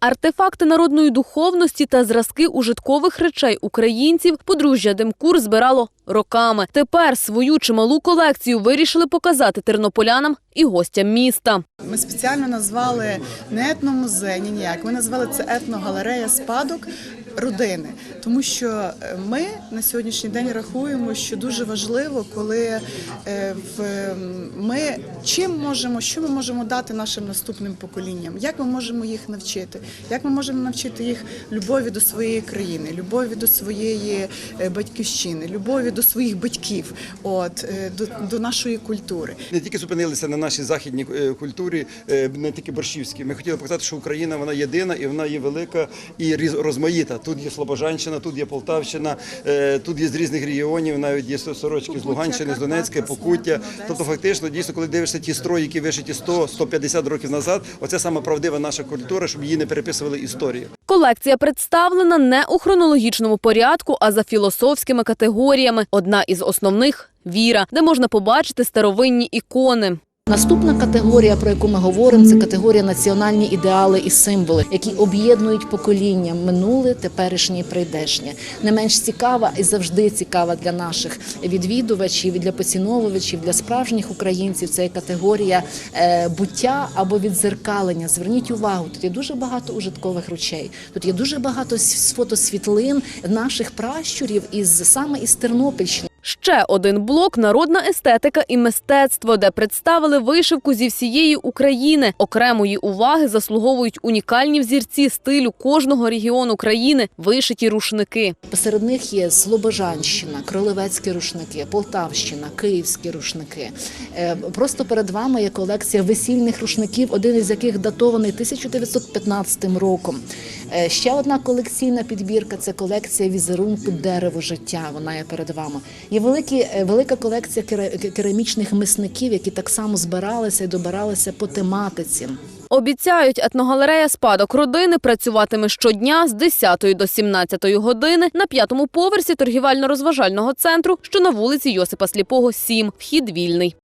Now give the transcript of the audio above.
Артефакти народної духовності та зразки ужиткових речей українців подружжя Демкур збирало роками. Тепер свою чималу колекцію вирішили показати тернополянам і гостям міста. Ми спеціально назвали не етномузей, ні ніяк. Ми назвали це етногалерея спадок родини, тому що е, ми на сьогоднішній день рахуємо, що дуже важливо, коли е, в ми чим можемо, що ми можемо дати нашим наступним поколінням, як ми можемо їх навчити, як ми можемо навчити їх любові до своєї країни, любові до своєї е, батьківщини, любові до своїх батьків, от е, до, до нашої культури. Не тільки зупинилися на нашій західній е, культурі, не тільки борщівській. Ми хотіли показати, що Україна вона єдина і вона є велика і розмаїта. Тут є Слобожанщина, тут є Полтавщина, тут є з різних регіонів, навіть є сорочки з Луганщини, з Донецька, Покуття. Тобто, фактично, дійсно, коли дивишся ті строї, які вишиті 100-150 років назад, оце саме правдива наша культура, щоб її не переписували історії. Колекція представлена не у хронологічному порядку, а за філософськими категоріями. Одна із основних віра, де можна побачити старовинні ікони. Наступна категорія, про яку ми говоримо, це категорія національні ідеали і символи, які об'єднують покоління минуле, теперішнє і прийдешнє. Не менш цікава і завжди цікава для наших відвідувачів, для поціновувачів, для справжніх українців. Це категорія е, буття або відзеркалення. Зверніть увагу, тут є дуже багато ужиткових речей. Тут є дуже багато фотосвітлин наших пращурів із саме із Тернопільщини. Ще один блок народна естетика і мистецтво, де представили вишивку зі всієї України. Окремої уваги заслуговують унікальні взірці стилю кожного регіону країни, вишиті рушники. Посеред них є Слобожанщина, Кролевецькі рушники, Полтавщина, Київські рушники. Е, Просто перед вами є колекція весільних рушників, один із яких датований 1915 роком. Е, Ще одна колекційна підбірка це колекція візерунку дерево життя. Вона є перед вами. Є великі, е, велика колекція кера- керамічних мисників, які так само збиралися і добиралися по тематиці. Обіцяють, етногалерея спадок родини працюватиме щодня з 10 до 17 години на п'ятому поверсі торгівельно-розважального центру, що на вулиці Йосипа Сліпого, 7. Вхід вільний.